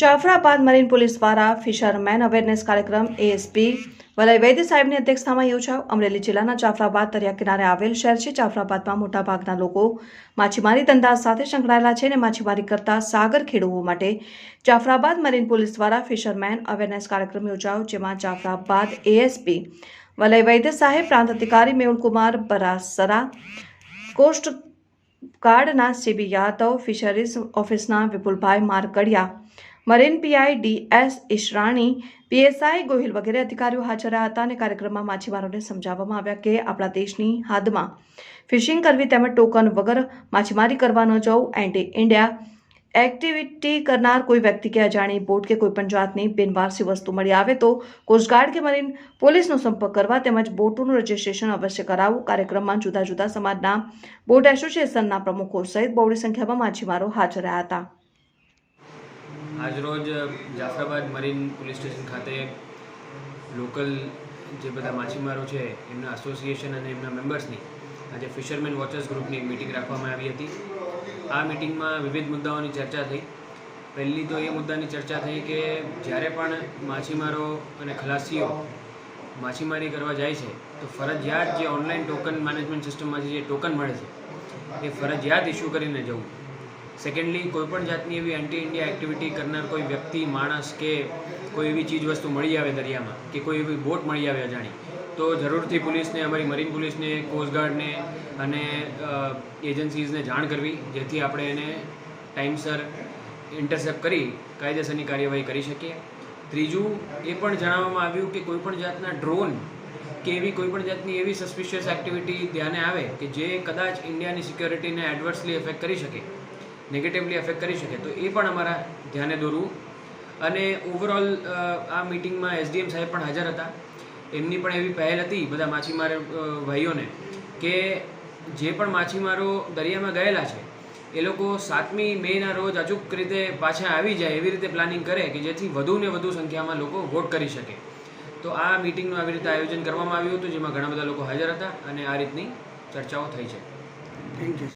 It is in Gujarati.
જાફરાબાદ મરીન પોલીસ દ્વારા ફિશરમેન અવેરનેસ કાર્યક્રમ એએસપી વલય વૈદ્ય સાહેબની અધ્યક્ષતામાં યોજાયો. અમરેલી જિલ્લાના જાફરાબાદ દરિયા કિનારે આવેલ શહેર છે. જાફરાબાદમાં મોટાભાગના લોકો માછીમારી ધંધા સાથે સંકળાયેલા છે અને માછીમારી કરતા સાગર ખેડૂઓ માટે જાફરાબાદ મરીન પોલીસ દ્વારા ફિશરમેન અવેરનેસ કાર્યક્રમ યોજાયો, જેમાં જાફરાબાદ એએસપી વલય વૈદ્ય સાહેબ, પ્રાંત અધિકારી મેહુલકુમાર બરાસરા, કોસ્ટ ગાર્ડના સીબી યાદવ, ફિશરીઝ ઓફિસના Vipulbhai Markadiya marine PI DS Ishrani, PSI Gohil વગેરે અધિકારીઓ હાજર રહ્યા હતા અને કાર્યક્રમમાં માછીમારોને સમજાવવામાં આવ્યા કે આપણા દેશની હાદમાં ફિશિંગ કરવી તેમજ ટોકન વગર માછીમારી કરવા ન જવું એન્ટી ઇન્ડિયા એક્ટિવિટી કરનાર કોઈ વ્યક્તિ કે અજાણી બોટ કે કોઈપણ જાતની બિનવારસી વસ્તુ મળી આવે તો કોસ્ટગાર્ડ કે મરીન પોલીસનો સંપર્ક કરવા તેમજ બોટોનું રજીસ્ટ્રેશન અવશ્ય કરાવવું. કાર્યક્રમમાં જુદા જુદા સમાજના બોટ એસોસિએશનના પ્રમુખો સહિત બહોળી સંખ્યામાં માછીમારો હાજર રહ્યા હતા. આજરોજ જાફરાબાદ મરીન પોલીસ સ્ટેશન ખાતે લોકલ જે બધા માછીમારો છે, એમના એસોસિએશન અને એમના મેમ્બર્સની આજે ફિશરમેન વોચર્સ ગ્રુપની એક મિટિંગ રાખવામાં આવી હતી. આ મિટિંગમાં વિવિધ મુદ્દાઓની ચર્ચા થઈ. પહેલી તો એ મુદ્દાની ચર્ચા થઈ કે જ્યારે પણ માછીમારો અને ખલાસીઓ માછીમારી કરવા જાય છે, તો ફરજિયાત જે ઓનલાઈન ટોકન મેનેજમેન્ટ સિસ્ટમમાંથી જે ટોકન મળે છે, એ ફરજિયાત ઇસ્યુ કરીને જવું. સેકન્ડલી કોઈપણ જાતની એવી એન્ટી ઇન્ડિયા એક્ટિવિટી કરનાર કોઈ વ્યક્તિ, માણસ કે કોઈ એવી ચીજ વસ્તુ મળી આવે દરિયામાં, કે કોઈ એવી બોટ મળી આવે અજાણી, તો જરૂરથી પોલીસને, અમારી મરીન પોલીસને કોસ્ટગાર્ડને અને એજન્સીઝને જાણ કરવી, જેથી આપણે એને ટાઈમસર ઇન્ટરસેપ્ટ કરી, કાયદેસરની કાર્યવાહી કરી શકીએ. ત્રીજું, એ પણ જણાવવામાં આવ્યું કે કોઈપણ જાતના ડ્રોન કે એવી કોઈપણ જાતની એવી સસ્પિશિયસ એક્ટિવિટી ધ્યાને આવે કે જે કદાચ ઇન્ડિયાની સિક્યોરિટીને એડવર્સલી એફેક્ટ કરી શકે. નેગેટિવલી એફેક્ટ કરી શકે, તો એ પણ અમારા ધ્યાને દોરવું. અને ઓવરઓલ આ મિટિંગમાં એસડીએમ સાહેબ પણ હાજર હતા. એમની પણ એવી પહેલ હતી બધા માછીમાર ભાઈઓને કે જે પણ માછીમારો દરિયામાં ગયેલા છે, એ લોકો સાતમી મેના રોજ અચૂક રીતે પાછા આવી જાય એવી રીતે પ્લાનિંગ કરે કે જેથી વધુ ને વધુ સંખ્યામાં લોકો વોટ કરી શકે. તો આ મિટિંગનું આવી રીતે આયોજન કરવામાં આવ્યું હતું, જેમાં ઘણા બધા લોકો હાજર હતા અને આ રીતની ચર્ચાઓ થઈ છે. Thank you